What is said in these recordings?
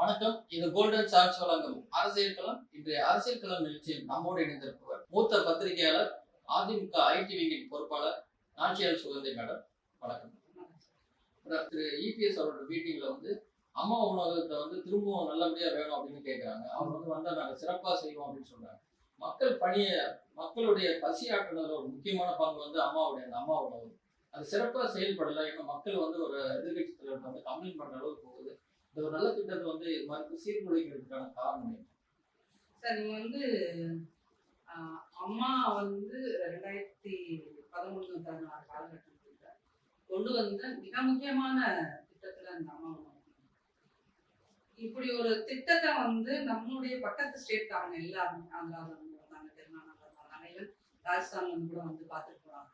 வணக்கம். இது golden charge வழங்கும் அரசியல் களம். இன்றைய அரசியல் களம் நிகழ்ச்சியில் நம்மோடு இணைந்திருப்பவர் மூத்த பத்திரிகையாளர் அதிமுக ஐடி விங்கின் பொறுப்பாளர் நாச்சியார் சுகந்தி மேடம். வணக்கம். திரு. இபிஎஸ் அவரோட மீட்டிங்ல வந்து அம்மா உணவகத்தை வந்து திரும்பவும் நல்லபடியா வேணும் அப்படின்னு கேட்குறாங்க அவங்க வந்து வந்தா நாங்கள் சிறப்பா செய்வோம் அப்படின்னு சொல்றாங்க. மக்கள் பணியை மக்களுடைய பசி ஆற்றுனதுல ஒரு முக்கியமான பங்கு வந்து அம்மாவுடைய அந்த அம்மா உணவு. அது சிறப்பாக செயல்படலை. ஏன்னா மக்கள் வந்து ஒரு எதிர்கட்சி தலைவர் வந்து கம்ப்ளைண்ட் பண்ணுற அளவுக்கு போகுது. இந்த ஒரு நல்ல திட்டத்தை வந்து இது மாதிரி சீர்குலைக்கிறதுக்கான காரணம்? சார் நீங்க வந்து அம்மா வந்து ரெண்டாயிரத்தி பதினொன்று பதினாறு காலகட்டத்தில் கொண்டு வந்த மிக முக்கியமான திட்டத்துல அந்த அம்மா. இப்படி ஒரு திட்டத்தை வந்து நம்மளுடைய பக்கத்து ஸ்டேட்காரங்க எல்லாருமே ஆந்திராவில் வந்தாங்க தெலுங்கானாவில் வந்தாங்க ஈவன் ராஜஸ்தான்ல இருந்து கூட வந்து பார்த்துட்டு போறாங்க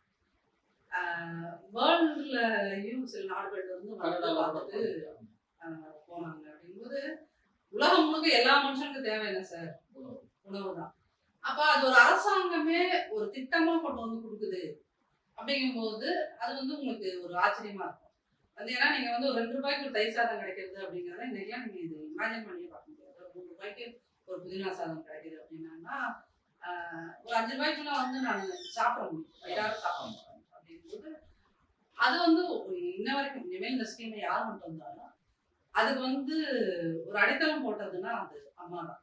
வேர்ல்டுலயும் சில இருந்து வந்து கனடால பார்த்துட்டு போனாங்க. அப்படிங்கும்போது உலகம் முழுக்க எல்லா மனுஷனுக்கும் தேவை என்ன சார் உணவு. உணவு தான் அப்ப அது ஒரு அரசாங்கமே ஒரு திட்டமா கொண்டு வந்து கொடுக்குது. அப்படிங்கும்போது அது வந்து உங்களுக்கு ஒரு ஆச்சரியமா இருக்கும். வந்து ஏன்னா நீங்க வந்து ஒரு ரெண்டு ரூபாய்க்கு ஒரு தயிர் சாதம் கிடைக்கிறது அப்படிங்கிறத இன்னைக்கெல்லாம் நீங்க இது இமேஜின் பண்ணி பார்க்க முடியாது. ஒரு மூணு ரூபாய்க்கு ஒரு புதினா சாதம் கிடைக்குது அப்படின்னா ஒரு அஞ்சு ரூபாய்க்குள்ள வந்து நான் சாப்பிட முடியும். எல்லாரும் சாப்பிட முடியும். அப்படிங்கும்போது அது வந்து இன்ன வரைக்கும் இனிமேல் இந்த ஸ்கீமை யார் மட்டும் வந்தாலும் அதுக்கு வந்து ஒரு அடித்தளம் போட்டதுன்னா அது அம்மா தான்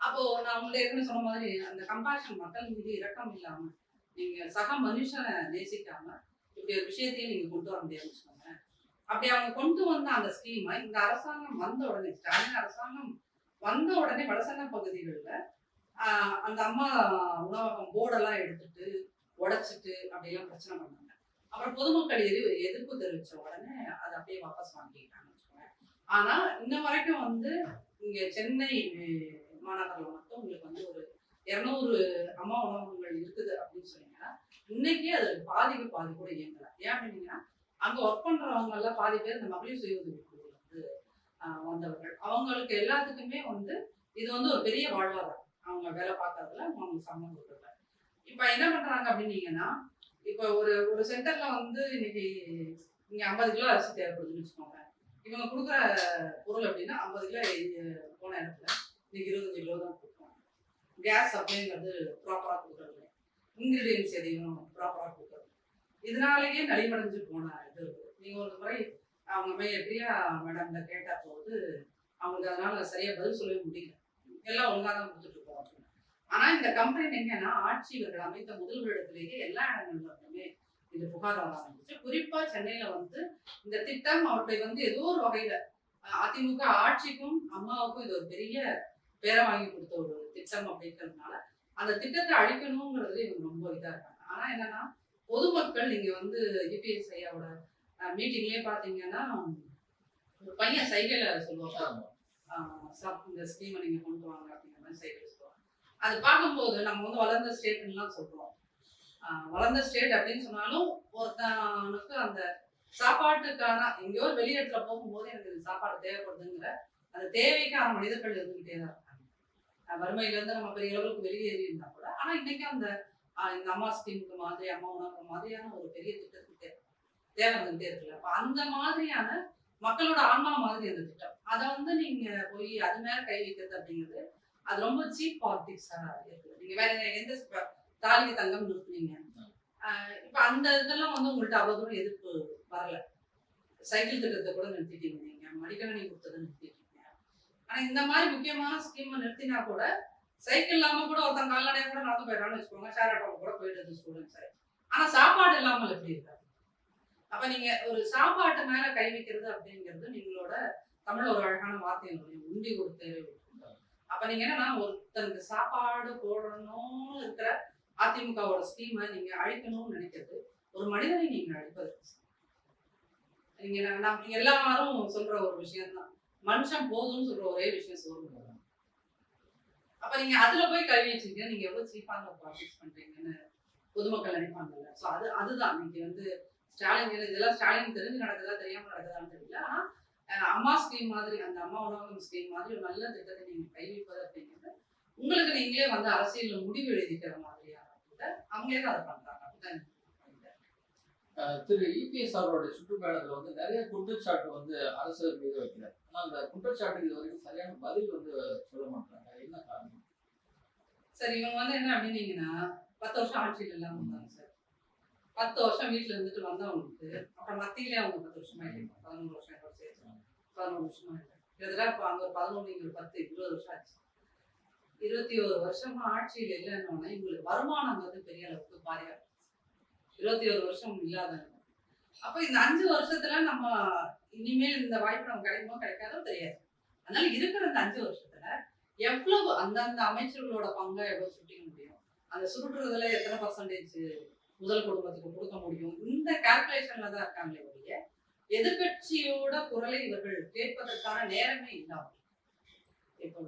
அப்போ நான் உங்களை ஏற்கனவே சொன்ன மாதிரி அந்த கம்பேஷன் மக்கள் மீது இரக்கம் இல்லாம நீங்க சக மனுஷனை நேசிக்காம இப்படி ஒரு விஷயத்தையும் நீங்க கொண்டு வர முடியாதுன்னு சொன்னாங்க அப்படி அவங்க கொண்டு வந்த அந்த ஸ்கீமை இந்த அரசாங்கம் வந்த உடனே ஸ்டாலின் அரசாங்கம் வந்த உடனே வடசென்ன பகுதிகளில் அந்த அம்மா உணவகம் போர்டெல்லாம் எடுத்துட்டு உடைச்சிட்டு அப்படிலாம் பிரச்சனை பண்ணாங்க. அப்புறம் பொதுமக்கள் எதிர் எதிர்ப்பு தெரிவிச்ச உடனே அதை அப்படியே வாபஸ் வாங்கிக்கிட்டாங்க ஆனா இன்ன வரைக்கும் வந்து இங்க சென்னை மாநகரில் மட்டும் உங்களுக்கு வந்து ஒரு இரநூறு அம்மா உணவகங்கள் இருக்குது அப்படின்னு சொன்னீங்கன்னா இன்னைக்கு அது பாதிக்கு பாதி கூட இயங்கல. ஏன் அப்படின்னீங்கன்னா அங்க ஒர்க் பண்றவங்க எல்லாம் பாதி பேர் இந்த மகளிர் சுய உதவி குழுவில் வந்து வந்தவர்கள். அவங்களுக்கு எல்லாத்துக்குமே வந்து இது வந்து ஒரு பெரிய வாழ்வாதாரம். அவங்க வேலை பார்க்கறதுல அவங்க சம்பளம் கொடுக்குறதுல. இப்ப என்ன பண்றாங்க அப்படின்னீங்கன்னா இப்ப ஒரு ஒரு சென்டர்ல வந்து இன்னைக்கு இங்க ஐம்பது கிலோ அரிசி தேவைப்படுதுன்னு வச்சுக்கோங்க. இவங்க கொடுக்குற பொருள் அப்படின்னா ஐம்பது கிலோ போன இடத்துல இன்னைக்கு இருபத்தஞ்சு கிலோ தான் கொடுக்குறாங்க கேஸ் அப்படிங்கிறது ப்ராப்பராக கொடுக்குறது. இன்கிரீடியன்ஸ் எதையும் ப்ராப்பராக கொடுக்குறது. இதனாலேயே நலிவடைஞ்சு போன இது இருக்குது நீங்கள் ஒரு முறை அவங்க மே எப்படியா மேடம்ல கேட்டால் போது அவங்களுக்கு அதனால சரியாக பதில் சொல்லவே முடியல. எல்லாம் ஒழுங்காக தான் கொடுத்துட்டு இருக்கோம் அப்படின்னு இந்த கம்ப்ளைண்ட் எங்கன்னா ஆட்சி அமைத்த முதல்வரிடத்திலேயே எல்லா இடங்கள்ல இது புகார் ஆரம்பிச்சு குறிப்பா சென்னையில வந்து இந்த திட்டம் அவர்களை வந்து ஏதோ ஒரு வகையில அதிமுக ஆட்சிக்கும் அம்மாவுக்கும் இது ஒரு பெரிய பேரை வாங்கி கொடுத்த ஒரு திட்டம் அப்படிங்கிறதுனால அந்த திட்டத்தை அழிக்கணுங்கிறது இவங்க ரொம்ப இதா இருக்காங்க. ஆனா என்னன்னா பொதுமக்கள் நீங்க வந்து யூபிஎஸ் ஐயாவோட மீட்டிங்லயே பாத்தீங்கன்னா ஒரு பையன் சைக்கிள சொல்லுவாங்க. இந்த ஸ்கீமை நீங்க கொண்டு வாங்க அப்படிங்கிற மாதிரி சைக்கிள் சொல்லுவாங்க. அது பார்க்கும்போது நம்ம வந்து வளர்ந்த ஸ்டேட்லாம் சொல்றோம். வளர்ந்த ஸ்டேட் அப்படின்னு சொன்னாலும் ஒருத்தனுக்கு அந்த சாப்பாட்டுக்கான எங்கேயோ ஒரு வெளியிடத்துல போகும்போது எனக்கு இந்த சாப்பாடு தேவைப்படுதுங்கிற அந்த தேவைக்கான மனிதர்கள் இருந்துகிட்டே தான் இருக்காங்க. வறுமையிலேருந்து நம்ம பெரிய அளவுக்கு வெளியேறி இருந்தா கூட ஆனா இன்னைக்கு அந்த இந்த அம்மா ஸ்கீமுக்கு மாதிரி அம்மா உணவு மாதிரியான ஒரு பெரிய திட்டத்துக்கு தேவை வந்துகிட்டே இருக்குல்ல. அப்ப அந்த மாதிரியான மக்களோட ஆன்மா மாதிரி அந்த திட்டம். அதை வந்து நீங்க போய் அது மேல கை வைக்கிறது அப்படிங்கிறது அது ரொம்ப சீப் பாலிடிக்ஸா இருக்குது நீங்க வேற எந்த தாலிக்கு தங்கம் ஆஹ் இப்ப அந்த இதெல்லாம் வந்து உங்கள்ட்ட அவ்வளவு தூரம் எதிர்ப்பு வரல. சைக்கிள் திட்டத்தை கூட நிறுத்திட்டீங்க நீங்க. மடிக்கணினி கொடுத்ததை நிறுத்திட்டீங்க. ஆனா இந்த மாதிரி முக்கியமான ஸ்கீமை நிறுத்தினா கூட சைக்கிள் இல்லாம கூட ஒருத்தன் கால்நடையா கூட நடந்து போயிடறான்னு வச்சுக்கோங்க. ஷேர் ஆட்டோ கூட போயிடுது ஸ்டூடெண்ட்ஸ் ஆனா சாப்பாடு இல்லாமல் எப்படி இருக்காது? அப்ப நீங்க ஒரு சாப்பாட்டு மேல கை வைக்கிறது அப்படிங்கிறது நீங்களோட தமிழ்ல ஒரு அழகான வார்த்தை உண்டி கொடுத்து அப்ப நீங்க என்னன்னா ஒருத்தனுக்கு சாப்பாடு போடணும்னு இருக்கிற அதிமுகவோட ஸ்கீமை நீங்க அழிக்கணும்னு நினைக்கிறது ஒரு மனிதனை நீங்க அழிப்பது நீங்க ந- நம்ம எல்லாரும் சொல்ற ஒரு விஷயம் தான் மனுஷன் போதும்னு சொல்ற ஒரே விஷயம் சொல்லுங்க அப்ப நீங்க அதுல போய் கை வச்சுக்கிட்டு நீங்க எவ்வளவு சீப்பான ப்ராஃபிட்ஸ் பண்றீங்கன்னு பொதுமக்கள் நினைப்பாங்கல்ல. சோ அது அதுதான். இன்னைக்கு வந்து ஸ்டாலின் இதெல்லாம் ஸ்டாலின் தெரிஞ்சு நடக்குதா தெரியாம நடக்குதான்னு தெரியல. ஆனா அம்மா ஸ்கீம் மாதிரி அந்த அம்மா உணவகம் ஸ்கீம் மாதிரி ஒரு நல்ல திட்டத்தை நீங்க கைவிப்பது அப்படிங்கிறது உங்களுக்கு நீங்களே வந்து அரசியல் முடிவு எழுதிக்கிற மாதிரியா அவங்களே அதை பண்றாங்க. அப்படிதான் திரு இபிஎஸ் அவருடைய சுற்றுப்பயணத்துல வந்து நிறைய குற்றச்சாட்டு வந்து அரசு மீது வைக்கிறார். ஆனா அந்த குற்றச்சாட்டுக்கு இது வரைக்கும் சரியான பதில் வந்து சொல்ல மாட்டாங்க. என்ன காரணம்? சார் இவங்க வந்து என்ன அப்படின்னீங்கன்னா பத்து வருஷம் ஆட்சியில் இல்லாம இருந்தாங்க சார். பத்து வருஷம் வீட்டுல இருந்துட்டு வந்தவங்களுக்கு அப்புறம் மத்தியிலே அவங்க பத்து வருஷமா இல்லை. பதினோரு வருஷம் சேர்த்து பதினோரு வருஷமா இல்லை. கிட்டத்தட்ட இப்போ அங்க பதினொன்று இங்க பத்து இருபது வருஷம் ஆச்சு. இருபத்தி ஒரு வருஷமா ஆட்சியில் இல்லைன்னொன்னே இவங்களுக்கு வருமானம் வந்து பெரிய அளவுக்கு பாதியா இருபத்தி ஒரு வருஷம் இல்லாத அப்ப இந்த அஞ்சு வருஷத்துல நம்ம இனிமேல் இந்த வாய்ப்பு நமக்கு கிடைக்குமோ கிடைக்காதோ தெரியாது. அதனால இருக்கிற அந்த அஞ்சு வருஷத்துல எவ்வளவு அந்தந்த அமைச்சர்களோட பங்கை எவ்வளவு சுட்டிக்க முடியும்? அந்த சுருட்டுறதுல எத்தனை பர்சன்டேஜ் முதல் குடும்பத்துக்கு கொடுக்க முடியும்? இந்த கால்குலேஷன்ல தான் இருக்காங்களே ஒழிய எதிர்கட்சியோட குரலை இவர்கள் கேட்பதற்கான நேரமே இல்லாமல். இப்போ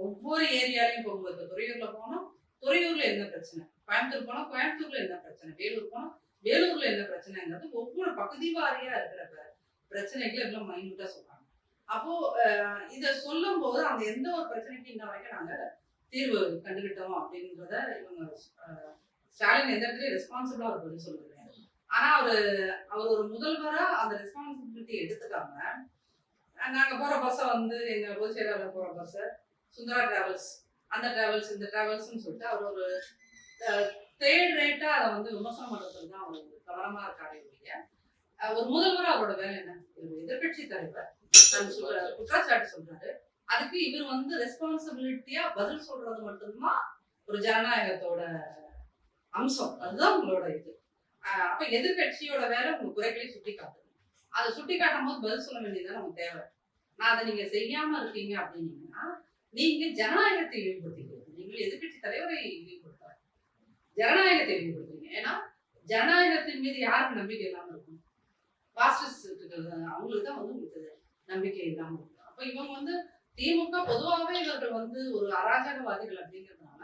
ஒவ்வொரு ஏரியாலையும் இப்போ துறையூர்ல போனோம் துறையூர்ல என்ன பிரச்சனை? கோயம்புத்தூர் போனா கோயம்புத்தூர்ல என்ன பிரச்சனை? வேலூர் போனா வேலூர்ல என்ன பிரச்சனைங்கிறது ஒவ்வொரு பகுதி வாரியா இருக்கிற பிரச்சனைகளை எவ்வளவு மைனூட்டா சொல்றாங்க. அப்போ அஹ், இத சொல்லும் போது அந்த எந்த ஒரு பிரச்சனைக்கு இன்ன வரைக்கும் நாங்க தீர்வு கண்டுகிட்டோம் அப்படின்றத இவங்க ஸ்டாலின் எந்த இடத்துலயும் ரெஸ்பான்சிபிளா அவர் சொல்லுறேன் ஆனா அவரு அவர் ஒரு முதல்வரா அந்த ரெஸ்பான்சிபிலிட்டி எடுத்துக்காம நாங்க போற பஸ்ஸை வந்து எங்க பொதுச் செயலாளர் போற பஸ்ஸை சுந்தரா டிராவல்ஸ் அந்த டிராவல்ஸ் இந்த டிராவல்ஸ்னு சொல்லிட்டு அவர் ஒரு தேர்ட் ரேட்டாக அதை வந்து விமர்சனம் பண்ணுறது தான் அவர் கவனமாக இருக்காரே ஒழிய ஒரு முதல்வர் அவரோட வேலை என்ன? எதிர்கட்சி தலைவர். குற்றச்சாட்டு சொல்றாரு. அதுக்கு இவர் வந்து ரெஸ்பான்சிபிலிட்டியா பதில் சொல்றது மட்டும்தான் ஒரு ஜனநாயகத்தோட அம்சம். அதுதான் உங்களோட இது. அப்ப எதிர்கட்சியோட வேலை உங்க குறைகளை சுட்டி காட்டுது அதை சுட்டி காட்டும் போது பதில் சொல்ல வேண்டியது நமக்கு தேவை. நான் அதை நீங்க செய்யாம இருக்கீங்க அப்படின்னு நீங்க ஜனநாயகத்தை இழிவுபடுத்திக்கிறது நீங்கள் எதிர்கட்சி தலைவரை இழிவுபடுத்தாரு ஜனநாயகத்தை இழிவுபடுத்துறீங்க. ஏன்னா ஜனநாயகத்தின் மீது யாருக்கு நம்பிக்கை இல்லாமல் இருக்கும்? பாஸ்டர்ஸ் அவங்களுக்கு தான் வந்து உங்களுக்கு நம்பிக்கை இல்லாமல் இருக்கும். அப்ப இவங்க வந்து திமுக பொதுவாகவே இவர்கள் வந்து ஒரு அராஜகவாதிகள் அப்படிங்கிறதுனால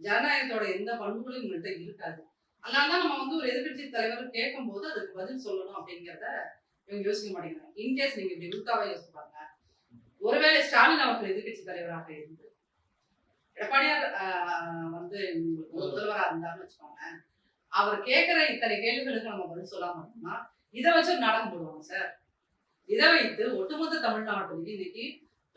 ஜனநாயகத்தோட எந்த பண்புகளும் இவங்கள்ட்ட இருக்காது. அதனாலதான் நம்ம வந்து ஒரு எதிர்கட்சி தலைவர் கேட்கும் போது அதுக்கு பதில் சொல்லணும் அப்படிங்கிறத இவங்க யோசிக்க மாட்டேங்கிறாங்க. இன்கேஸ் நீங்க இப்படி உருக்காவே யோசிச்சு ஒருவேளை ஸ்டாலின் அவர்கள் எதிர்கட்சி தலைவராக இருந்து எடப்பாடியார் வந்து முதல்வராக இருந்தாருன்னு வச்சுக்கோங்க அவர் கேட்கிற இத்தனை கேள்விகளுக்கு நம்ம பதில் சொல்லாம இருந்தோம்னா இதை வச்சு நாடகம் போடுவாங்க சார். இதை வைத்து ஒட்டுமொத்த தமிழ்நாட்டிலையும் இன்னைக்கு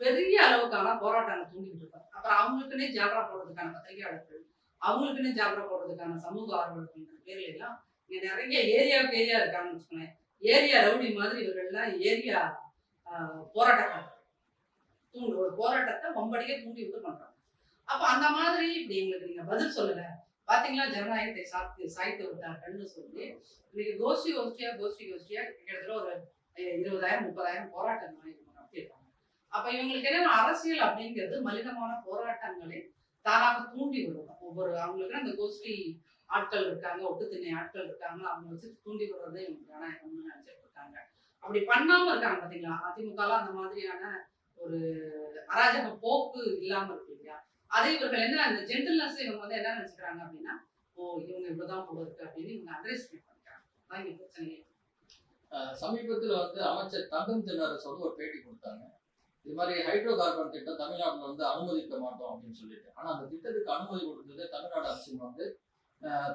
பெரிய அளவுக்கான போராட்டங்கள் தூண்டிட்டு இருக்காங்க. அப்புறம் அவங்களுக்குன்னே ஜாபரா போடுறதுக்கான பத்திரிகையாளர்கள் அவங்களுக்குன்னே ஜாபரா போடுறதுக்கான சமூக ஆர்வலர்கள் பேர்ல எல்லாம் இங்க நிறைய ஏரியாவுக்கு ஏரியா இருக்காங்கன்னு வச்சுக்கோங்களேன். ஏரியா ரவுடி மாதிரி இவர்கள்லாம் ஏரியா போராட்டக்காரர் தூண்டு ஒரு போராட்டத்தை வம்படியே தூண்டி விட்டு பண்றாங்க. அப்ப அந்த மாதிரி இப்படி எங்களுக்கு நீங்க பதில் சொல்லல. பாத்தீங்களா? ஜனநாயகத்தை சாத்து சாய்த்து விட்டார்கள்னு சொல்லி இன்னைக்கு கோஷ்டி கோஷ்டியா கோஷ்டி கோஷ்டியா கிட்டத்தட்ட ஒரு இருபதாயிரம் முப்பதாயிரம் போராட்டங்கள் இவங்க அப்ப இவங்களுக்கு என்ன அரசியல் அப்படிங்கிறது மலினமான போராட்டங்களை தானாக தூண்டி விடுவோம் ஒவ்வொரு அவங்களுக்கு அந்த கோஷ்டி ஆட்கள் இருக்காங்க ஒட்டுத்திணை ஆட்கள் இருக்காங்க அவங்க வச்சு தூண்டி விடுறதே இவங்க ஜனநாயகம்னு நினைச்சிட்டு இருக்காங்க. அப்படி பண்ணாம இருக்காங்க பாத்தீங்களா? அதிமுக அந்த மாதிரியான ஒரு அராஜக போக்கு இல்லாம இருக்கு இல்லையா? அதே இவர்கள் என்ன அந்த ஜென்டில்னஸ் இவங்க வந்து என்ன நினைச்சுக்கிறாங்க அப்படின்னா ஓ இவங்க இவ்வளவுதான் போல இருக்கு அப்படின்னு இவங்க அட்ரஸ் பண்ணிக்கிறாங்க. அதான் பிரச்சனையே. சமீபத்தில் வந்து அமைச்சர் தங்கம் தென்னரசு வந்து ஒரு பேட்டி கொடுத்தாங்க. இது மாதிரி ஹைட்ரோ கார்பன் திட்டம் தமிழ்நாட்டில் வந்து அனுமதிக்க மாட்டோம் அப்படின்னு சொல்லிட்டு. ஆனால் அந்த திட்டத்துக்கு அனுமதி கொடுத்தது தமிழ்நாடு அரசு வந்து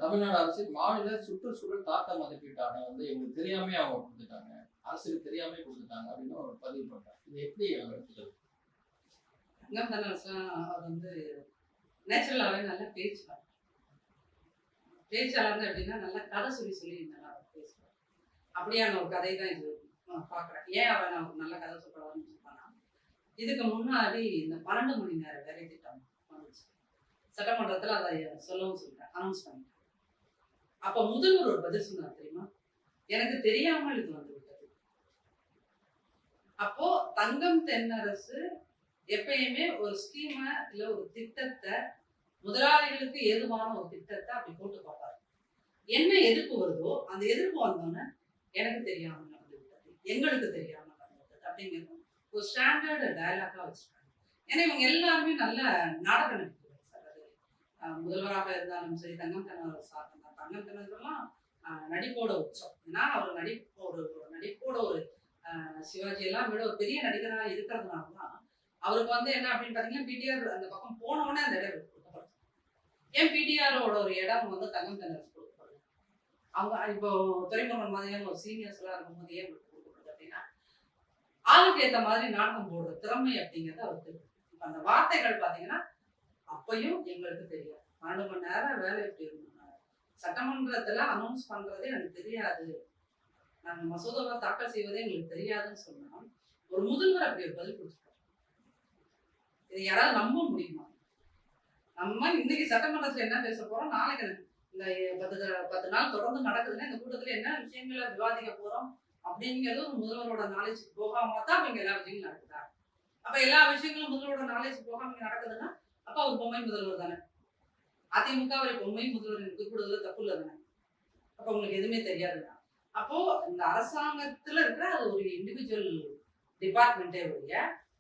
தமிழ்நாடு அரசு மாநில சுற்றுச்சூழல் தாக்க மதிப்பீட்டான வந்து எங்களுக்கு தெரியாமே அவங்க கொடுத்துட்டாங்க. அரசுக்கு தெரியாமே கொடுத்துட்டாங்க அப்படின்னு ஒரு பதிவு பண்றாங்க. இது எப்படி அவங்க எடுத்துக்கிறது? அவர் வந்து நேச்சுரலாகவே நல்ல பேச்சுவார் பேச்சாளர் அப்படின்னா நல்லா கதை சொல்லி சொல்லி நல்லா பேசுவார். அப்படியான ஒரு கதை தான் இது நான் பார்க்குறேன் ஏன் அவன் நான் ஒரு நல்ல கதை சொல்கிறான்னு சொன்னா இதுக்கு முன்னாடி இந்த பன்னெண்டு மணி நேரம் வேலை திட்டம் வந்துச்சு. சட்டமன்றத்தில் அதை சொல்லவும் சொல்லிட்டேன் அனௌன்ஸ் பண்ணிட்டேன் அப்போ முதல்வர் ஒரு பதில் சொன்னார் தெரியுமா? எனக்கு தெரியாமல் இது வந்து விட்டது அப்போ தங்கம் தென்னரசு எப்பயுமே ஒரு ஸ்கீமை இல்ல ஒரு திட்டத்தை முதலாளிகளுக்கு ஏதுவான ஒரு திட்டத்தை அப்படி போட்டு பார்ப்பாரு. என்ன எதிர்ப்பு வருதோ அந்த எதிர்ப்பு வந்தோன்னே எனக்கு தெரியாம நடந்து விட்டது எங்களுக்கு தெரியாம நடந்து விட்டது அப்படிங்கிறது ஒரு ஸ்டாண்டர்டு டயலாக்கா வச்சிருக்காங்க ஏன்னா இவங்க எல்லாருமே நல்ல நாடக நடிப்பு முதல்வராக இருந்தாலும் சரி தங்கம் தென்னரசு சார் தங்கம் தென்னரசுலாம் நடிப்போட உச்சம். ஏன்னா அவர் நடிப்பு ஒரு நடிப்போட ஒரு சிவாஜியெல்லாம் சிவாஜி எல்லாம் விட ஒரு பெரிய நடிகராக இருக்கிறதுனால தான் அவருக்கு வந்து என்ன அப்படின்னு பார்த்தீங்கன்னா பிடிஆர் அந்த பக்கம் போன அந்த இடம் கொடுக்கப்படுது ஏன் பிடிஆரோட ஒரு இடம் வந்து தங்கம் தென்னரசு கொடுக்கப்படுது அவங்க இப்போ துறைமுகம் மாதிரியான ஒரு சீனியர்ஸ்லாம் இருக்கும்போது ஏன் கொடுக்கப்படுது அப்படின்னா ஆளுக்கு ஏற்ற மாதிரி நாடகம் போடுற திறமை அப்படிங்கிறது அவருக்கு அந்த வார்த்தைகள் பார்த்தீங்கன்னா அப்பையும் எங்களுக்கு தெரியாது. பன்னெண்டு மணி நேரம் வேலை எப்படி இருந்தாங்க சட்டமன்றத்தில் அனௌன்ஸ் பண்ணுறதே எனக்கு தெரியாது. நாங்கள் மசோதாவை தாக்கல் செய்வதே எங்களுக்கு தெரியாதுன்னு சொன்னால் ஒரு முதல்வர் அப்படி ஒரு பதில் கொடுத்துருக்காரு இதை யாராவது நம்ப முடியுமா? நம்ம இன்னைக்கு சட்டமன்றத்தில் என்ன பேச போகிறோம் நாளைக்கு இந்த பத்து பத்து நாள் தொடர்ந்து நடக்குதுன்னா இந்த கூட்டத்தில் என்ன விஷயங்களை விவாதிக்க போகிறோம் அப்படிங்கிறது ஒரு முதல்வரோட நாலேஜ் போகாம தான் அவங்க எல்லா விஷயங்களும் நடக்குதா? அப்போ எல்லா விஷயங்களும் முதல்வரோட நாலேஜ் போகாம நடக்குதுன்னா அப்ப அவர் பொம்மை முதல்வர் தானே? அதிமுக அவரை பொம்மை முதல்வர் குறிப்பிடுவதில் தப்பு இல்லை தானே? அப்ப உங்களுக்கு எதுவுமே தெரியாதுதான் அப்போ இந்த அரசாங்கத்துல இருக்கிற அது ஒரு இண்டிவிஜுவல் டிபார்ட்மெண்ட்டே ஒழிய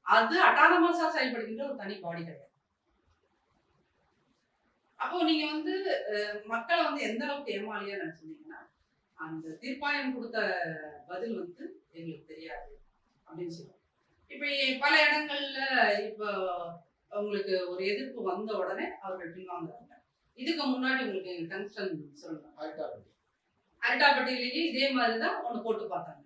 அது அட்டானமஸா செயல்படுகின்ற ஒரு தனி பாடி கிடையாது. அப்போ நீங்க வந்து மக்களை வந்து எந்த அளவுக்கு ஏமாளியா நினைச்சீங்கன்னா அந்த தீர்ப்பாயம் கொடுத்த பதில் வந்து எங்களுக்கு தெரியாது. அப்படின்னு சொல்லுவோம். இப்ப பல இடங்கள்ல இப்போ உங்களுக்கு ஒரு எதிர்ப்பு வந்த உடனே அவர்கள் பின்வாங்குறாங்க இதுக்கு முன்னாடி உங்களுக்கு டங்ஸ்டன் ஆயிட்டாரு. அரட்டாப்பட்டியிலேயே இதே மாதிரி தான் ஒன்று போட்டு பார்த்தாங்க.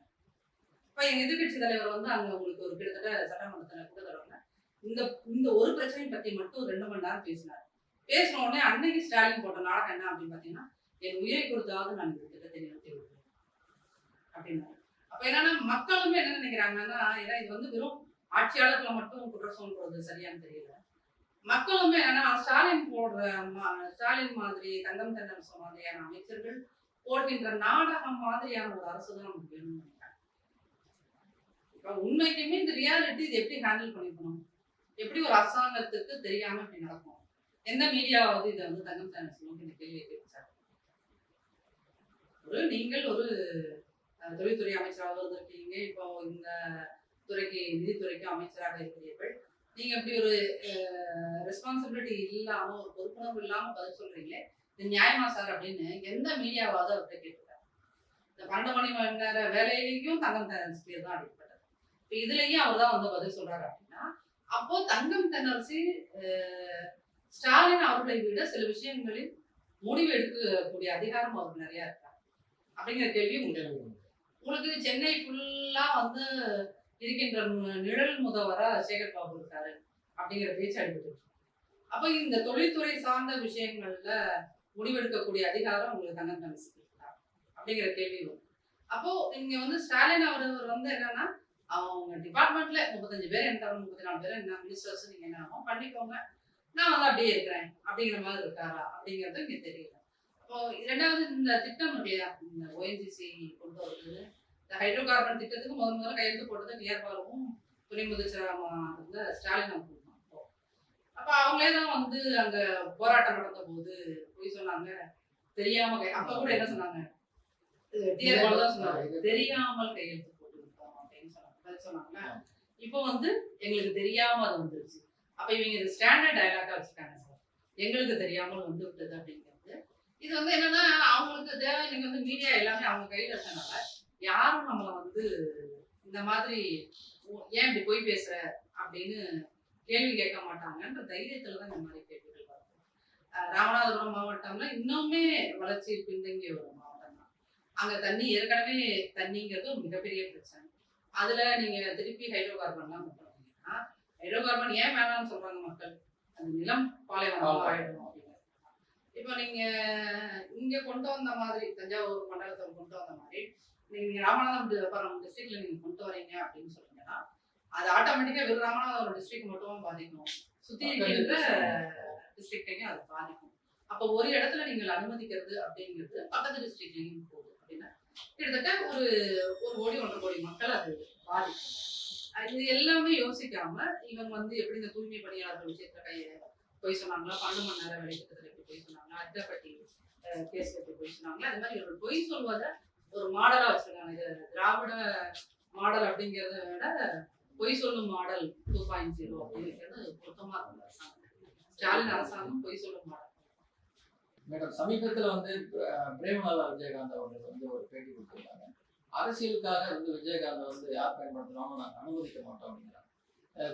இப்போ எங்கள் எதிர்கட்சி தலைவர் வந்து அங்கே உங்களுக்கு ஒரு கிட்டத்தட்ட சட்டமன்றத்தில் கூட தருவாங்க இந்த இந்த ஒரு பிரச்சனையை பற்றி மட்டும் ரெண்டு மணி நேரம் பேசினார். பேசின உடனே அன்னைக்கு ஸ்டாலின் போட்ட நாடகம் என்ன அப்படின்னு பார்த்தீங்கன்னா என் உயிரை கொடுத்தாவது நான் இந்த திட்டத்தை நிறுத்தி விடுவேன். அப்படின்னாரு. அப்போ என்னன்னா மக்களுமே என்ன நினைக்கிறாங்கன்னா ஏன்னா இது வந்து வெறும் ஆட்சியாளர்களை மட்டும் குற்றம் சொல்றது சரியான்னு தெரியல. மக்களுமே என்னன்னா ஸ்டாலின் போடுற மா- ஸ்டாலின் மாதிரி தங்கம் தென்னரசு மாதிரியான அமைச்சர்கள் போடுகின்ற நாடகம் மாதிரியான ஒரு அரசு தான் நமக்கு வேணும்னு நினைக்கிறேன் இப்போ உண்மைக்குமே இந்த ரியாலிட்டி இது எப்படி ஹேண்டில் பண்ணிக்கணும்? எப்படி ஒரு அரசாங்கத்துக்கு தெரியாம இப்படி நடக்கும்? எந்த மீடியாவது இதை வந்து தங்கம் சேனல்ஸ் நோக்கி இந்த கேள்வியை கேட்குறாங்க ஒரு நீங்கள் ஒரு தொழில்துறை அமைச்சராக இருந்திருக்கீங்க. இப்போ இந்த துறைக்கு நிதித்துறைக்கு அமைச்சராக இருக்கிறீர்கள் நீங்க இப்படி ஒரு ரெஸ்பான்சிபிலிட்டி இல்லாம ஒரு பொறுப்புணர்வு இல்லாம பதில் சொல்றீங்களே இது நியாயமா சார் அப்படின்னு எந்த மீடியாவாவது அவர்கிட்ட கேட்டுருக்காரு இந்த பன்னெண்டு மணி நேர வேலையிலையும் தங்கம் தென்னரசு பேர் தான் அடிப்பட்டது இப்போ இதுலயும் அவர் தான் வந்து பதில் சொல்றாரு அப்படின்னா அப்போ தங்கம் தென்னரசி அஹ், ஸ்டாலின் அவர்களை விட சில விஷயங்களில் முடிவு எடுக்கக்கூடிய அதிகாரம் அவருக்கு நிறைய இருக்கா? அப்படிங்கிற கேள்வி உங்களுக்கு உங்களுக்கு சென்னை ஃபுல்லா வந்து இருக்கின்ற நிழல் முதல்வரா சேகர் பாபு இருக்காரு அப்படிங்கிற பேச்சு அடிபட்டு அப்ப அப்போ இந்த தொழில்துறை சார்ந்த விஷயங்கள்ல முடிவெடுக்கக்கூடிய அதிகாரம் உங்களுக்கு தங்கம் தென்னரசுக்கு இருக்கா? அப்படிங்கிற கேள்வி வரும். அப்போ இங்க வந்து ஸ்டாலின் அவர் வந்து என்னன்னா அவங்க டிபார்ட்மெண்ட்ல முப்பத்தஞ்சு பேர் என்ன முப்பத்தி நாலு பேர் என்ன மினிஸ்டர்ஸ் நீங்க என்ன பண்ணிக்கோங்க. நான் வந்து அப்படியே இருக்கிறேன் அப்படிங்கிற மாதிரி இருக்காரா அப்படிங்கிறது இங்க தெரியல. இப்போ இரண்டாவது இந்த திட்டம் இல்லையா இந்த ஓஎன்ஜிசி கொண்டு வருது இந்த ஹைட்ரோ கார்பன் திட்டத்துக்கு முதல் முதல்ல கையெழுத்து போட்டது டிஆர் பாலுவும் துணை முதலமைச்சராக இருந்த ஸ்டாலின் அவங்க அப்போ அவங்களே தான் வந்து அங்க போராட்டம் நடந்த போது போய் சொன்னாங்க. தெரியாம கை அப்ப கூட என்ன சொன்னாங்க? டிஆர் பாலு தான் சொன்னாங்க. தெரியாமல் கையெழுத்து போட்டு விட்டோம் அப்படின்னு சொன்னாங்க. சொன்னாங்க. இப்போ வந்து எங்களுக்கு தெரியாம அது வந்துருச்சு. அப்ப இவங்க இது ஸ்டாண்டர்ட் டயலாக்கா வச்சுட்டாங்க சார். எங்களுக்கு தெரியாமல் வந்து விட்டது அப்படிங்கிறது. இது வந்து என்னன்னா அவங்களுக்கு தேவை நீங்க வந்து மீடியா எல்லாமே அவங்க கையில இருக்கனால யாரும் நம்மளை வந்து இந்த மாதிரி ஏன் இப்படி போய் பேசுற? அப்படின்னு கேள்வி கேட்க மாட்டாங்கன்ற தைரியத்துல தான் இந்த மாதிரி கேள்விகள் வருது ராமநாதபுரம் மாவட்டம்ல இன்னுமே வளர்ச்சி பின்தங்கிய ஒரு மாவட்டம் தான். அங்க தண்ணி ஏற்கனவே தண்ணிங்கிறது ஒரு மிகப்பெரிய பிரச்சனை. அதுல நீங்க திருப்பி ஹைட்ரோ கார்பன்லாம் கொண்டு வந்தீங்கன்னா ஹைட்ரோ கார்பன் ஏன் வேணாம்னு சொல்றாங்க மக்கள்? அது நிலம் பாலைவனம் ஆயிடும் இப்போ நீங்க இங்க கொண்டு வந்த மாதிரி தஞ்சாவூர் மண்டலத்தில் கொண்டு வந்த மாதிரி நீங்க ராமநாதபுரம் டிஸ்ட்ரிக்ட்ல நீங்க கொண்டு வரீங்க அப்படின்னு சொன்னீங்கன்னா அது ஆட்டோமேட்டிக்கா வெறும் ராமநாதபுரம் டிஸ்ட்ரிக்ட் மட்டும் பாதிக்கும். சுத்தி இருக்கின்ற டிஸ்ட்ரிக்டையும் அது பாதிக்கும். அப்போ ஒரு இடத்துல நீங்கள் அனுமதிக்கிறது அப்படிங்கிறது பக்கத்து டிஸ்ட்ரிக்ட்லையும் போகுது அப்படின்னா கிட்டத்தட்ட ஒரு ஒரு கோடி ஒன்றரை கோடி மக்கள் அது பாதிக்கும். இது எல்லாமே யோசிக்காம இவங்க வந்து எப்படி இந்த தூய்மை பணியாளர்கள் விஷயத்துல கையை போய் சொன்னாங்களா? பன்னெண்டு மணி நேரம் வேலை திட்டத்தில் எப்படி போய் சொன்னாங்களா? அட்டப்பட்டி கேஸ் எப்படி போய் சொன்னாங்களா? அது மாதிரி இவர்கள் பொய் சொல்வதை ஒரு மாடலா வச்சிருக்காங்க. இது திராவிட மாடல் அப்படிங்கிறத விட பொய் சொல்லும் மாடல் டூ பாயிண்ட் ஜீரோ அப்படிங்கிறது பொருத்தமா இருக்கும். அரசாங்கம் ஸ்டாலின் அரசாங்கம் பொய் சொல்லும் மாடல். மேடம் சமீபத்தில் வந்து அஹ், பிரேமலதா விஜயகாந்த் அவர்கள் வந்து ஒரு பேட்டி கொடுத்துருக்காங்க. அரசியலுக்காக வந்து விஜயகாந்த் வந்து யார் பயன்படுத்தினாலும் நாங்கள் அனுமதிக்க மாட்டோம் அப்படிங்கிறாங்க.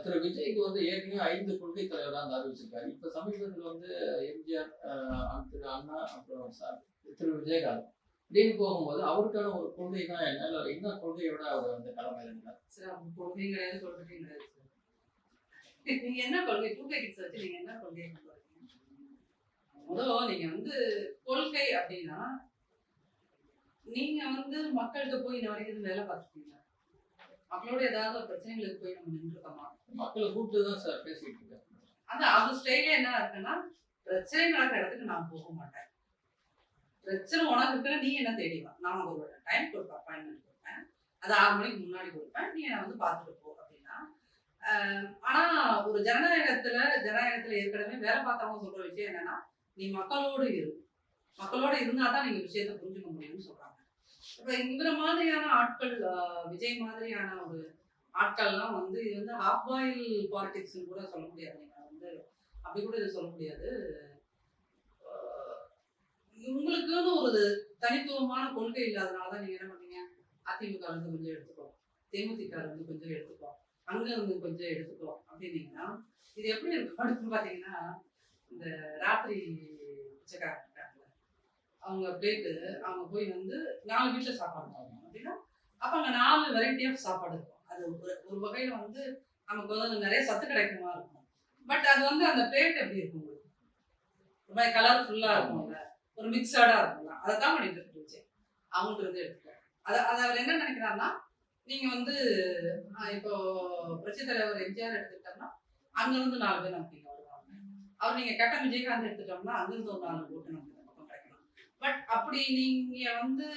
திரு விஜய்க்கு வந்து ஏற்கனவே ஐந்து கொள்கை தலைவராக வந்து அறிவிச்சிருக்காரு இப்போ சமீபத்தில் வந்து எம்ஜிஆர் திரு அண்ணா அப்புறம் சார் திரு விஜயகாந்த். இப்படின்னு போகும்போது அவருக்கான ஒரு கொள்கை தான் என்ன இல்ல என்ன கொள்கையோட அவர் வந்து களம் இறங்கினார் சார் அவங்க கொள்கையும் கிடையாது சார். நீங்க என்ன கொள்கை டூ கிட்ஸ் வச்சு நீங்க என்ன கொள்கை முதல்ல நீங்க வந்து கொள்கை அப்படின்னா நீங்க வந்து மக்கள்கிட்ட போய் இன்ன வரைக்கும் வேலை பார்த்துருக்கீங்க மக்களோட ஏதாவது பிரச்சனைகளுக்கு போய் நம்ம நின்றுருக்கோமா? மக்களை கூப்பிட்டு தான் சார் பேசிட்டு இருக்காரு அது அவர் ஸ்டைலே என்ன இருக்குன்னா பிரச்சனை நடக்கிற இடத்துக்கு நான் போக மாட்டேன். பிரச்சனை உனக்கு இருக்கிற நீ என்ன தேடிவா நான் ஒரு டைம் கொடுப்பேன் அப்பாயின்மெண்ட் கொடுப்பேன். அது ஆறு மணிக்கு முன்னாடி கொடுப்பேன். நீ என்னை வந்து பார்த்துட்டு போ அப்படின்னா ஆனால் ஆனா ஒரு ஜனநாயகத்துல ஜனநாயகத்துல ஏற்கனவே வேலை பார்த்தவங்க சொல்ற விஷயம் என்னன்னா நீ மக்களோடு இரு. மக்களோட இருந்தா தான் நீங்க விஷயத்தை புரிஞ்சுக்க முடியும்னு சொல்றாங்க. இப்ப இவர மாதிரியான ஆட்கள் விஜய் மாதிரியான ஒரு ஆட்கள்லாம் வந்து இது வந்து ஹாஃப் பாயில் பாலிடிக்ஸ்னு கூட சொல்ல முடியாது. நீங்க வந்து அப்படி கூட இது சொல்ல முடியாது. உங்களுக்குன்னு ஒரு தனித்துவமான கொள்கை இல்லாதனால தான் நீங்க என்ன பண்ணீங்க? அதிமுக இருந்து கொஞ்சம் எடுத்துக்கோ. தேமுதிக இருந்து கொஞ்சம் எடுத்துக்கோ. அங்க இருந்து கொஞ்சம் எடுத்துக்கோ அப்படின்னீங்கன்னா இது எப்படி இருக்கும்? பாத்தீங்கன்னா இந்த ராத்திரி பிச்சைக்காரங்க அவங்க போயிட்டு அவங்க போய் வந்து நாலு வீட்டில் சாப்பாடு போடணும் அப்படின்னா அப்போ அங்கே நாலு வெரைட்டி ஆஃப் சாப்பாடு இருக்கும். அது ஒரு ஒரு வகையில் வந்து நமக்கு வந்து நிறைய சத்து கிடைக்குமா இருக்கும். பட் அது வந்து அந்த பிளேட் எப்படி இருக்கும் உங்களுக்கு? ரொம்ப இருக்கும் இருக்கும்ல. ஒரு மிக்சடா இருக்கலாம் அதை தான் பண்ணிட்டு இருக்கு அவங்கள்ட்ட இருந்து எடுத்துக்கலாம் அதை அதை அவர் என்ன நினைக்கிறாருன்னா நீங்க வந்து இப்போ புரட்சி தலைவர் எம்ஜிஆர் எடுத்துக்கிட்டோம்னா அங்கிருந்து நாலு பேர் நமக்கு வருவாங்க. அவர் நீங்க கெட்ட விஜயகாந்த் எடுத்துட்டோம்னா அங்கிருந்து ஒரு நாலு ஓட்டு நமக்கு கிடைக்கலாம் பட் அப்படி நீங்க வந்து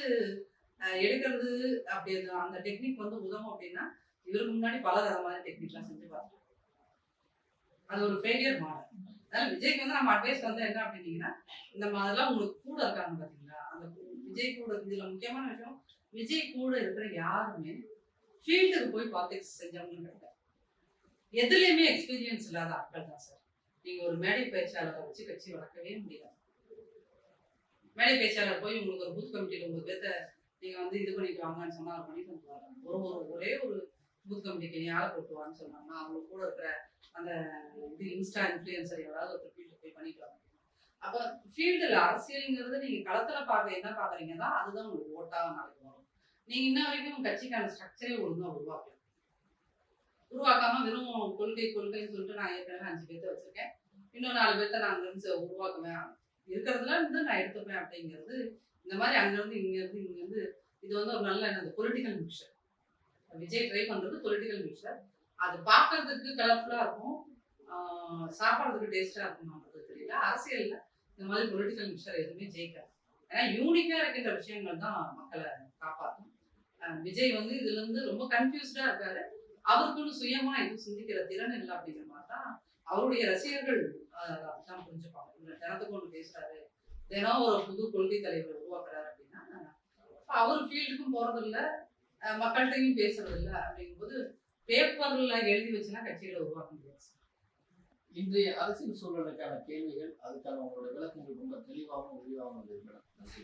எடுக்கிறது அப்படி அந்த அந்த டெக்னிக் வந்து உதவும் அப்படின்னா இவருக்கு முன்னாடி பலர் அதை மாதிரி டெக்னிக்லாம் செஞ்சு பார்த்துருக்காங்க அது ஒரு ஃபெயிலியர் மாடல் அதனால விஜய்க்கு வந்து நம்ம அட்வைஸ் வந்து என்ன அப்படின்னீங்கன்னா இந்த மாதிரிலாம் உங்களுக்கு கூட இருக்காங்க பாத்தீங்களா? அந்த விஜய் கூட இதுல முக்கியமான விஷயம் விஜய் கூட இருக்கிற யாருமே ஃபீல்டுக்கு போய் பாலிடிக்ஸ் செஞ்சவங்க கிடையாது எதுலேயுமே எக்ஸ்பீரியன்ஸ் இல்லாத ஆட்கள் தான் சார் நீங்கள் ஒரு மேடை பேச்சாளரை வச்சு கட்சி வளர்க்கவே முடியாது. மேடை பேச்சாளர் போய் உங்களுக்கு ஒரு பூத் கமிட்டியில் உங்கள் பேர்த்த நீங்கள் வந்து இது பண்ணிட்டு வாங்கன்னு சொன்னால் அவர் பண்ணிட்டு வந்துருவாங்க. ஒரு ஒரு ஒரே ஒரு பூத் கமிட்டிக்கு நீ யாரை போட்டுவான்னு சொன்னாங்கன்னா அவங்க கூட இருக்கிற அந்த இது இன்ஸ்டா இன்ஃப்ளூயன்சர் யாராவது ஒரு ஃபீல்டு போய் பண்ணிக்கலாம் அப்போ ஃபீல்டில் அரசியலுங்கிறது நீங்கள் களத்தில் பார்க்க என்ன பார்க்குறீங்கன்னா அதுதான் உங்களுக்கு ஓட்டாக நாளைக்கு வரும். நீங்கள் இன்ன வரைக்கும் கட்சிக்கான ஸ்ட்ரக்சரே ஒழுங்காக உருவாக்கல. உருவாக்காம வெறும் கொள்கை கொள்கைன்னு சொல்லிட்டு நான் ஏற்கனவே அஞ்சு பேர்த்த வச்சுருக்கேன். இன்னும் நாலு பேர்த்த நான் அங்கிருந்து உருவாக்குவேன். இருக்கிறதுல இருந்து நான் எடுத்துப்பேன் அப்படிங்கிறது இந்த மாதிரி அங்கேருந்து இங்கேருந்து இங்கேருந்து இது வந்து ஒரு நல்ல என்னது பொலிட்டிக்கல் மிக்சர் விஜய் ட்ரை பண்ணுறது பொலிட்டிக்கல் மிக்சர் அது பார்க்கறதுக்கு கலர்ஃபுல்லாக இருக்கும். சாப்பிட்றதுக்கு டேஸ்ட்டாக இருக்குமான்றது தெரியல. அரசியலில் இந்த மாதிரி பொலிட்டிக்கல் மிக்சர் எதுவுமே ஜெயிக்காது ஏன்னா யூனிக்காக இருக்கின்ற விஷயங்கள் தான் மக்களை காப்பாற்றும் விஜய் வந்து இதுலேருந்து ரொம்ப கன்ஃபியூஸ்டாக இருக்காரு. அவருக்குன்னு சுயமாக எதுவும் சிந்திக்கிற திறன் இல்லை அப்படிங்கிற மாதிரி தான் அவருடைய ரசிகர்கள் தான் புரிஞ்சுப்பாங்க. இவர் தினத்துக்கு ஒன்று பேசுகிறாரு தினம் ஒரு புது கொள்கை தலைவரை உருவாக்குறாரு அப்படின்னா அவர் ஃபீல்டுக்கும் போறது மக்கள்கிட்டயும் பேசுறது இல்லை அப்படிங்கும்போது பேப்பர்ல எழுதி வச்சுலாம் கட்சிகளை உருவாக்க முடியாது இன்றைய அரசியல் சூழலுக்கான கேள்விகள் அதுக்கான உங்களோட விளக்கங்கள் ரொம்ப தெளிவாகவும் விரிவாகவும் இருக்கணும் நன்றி.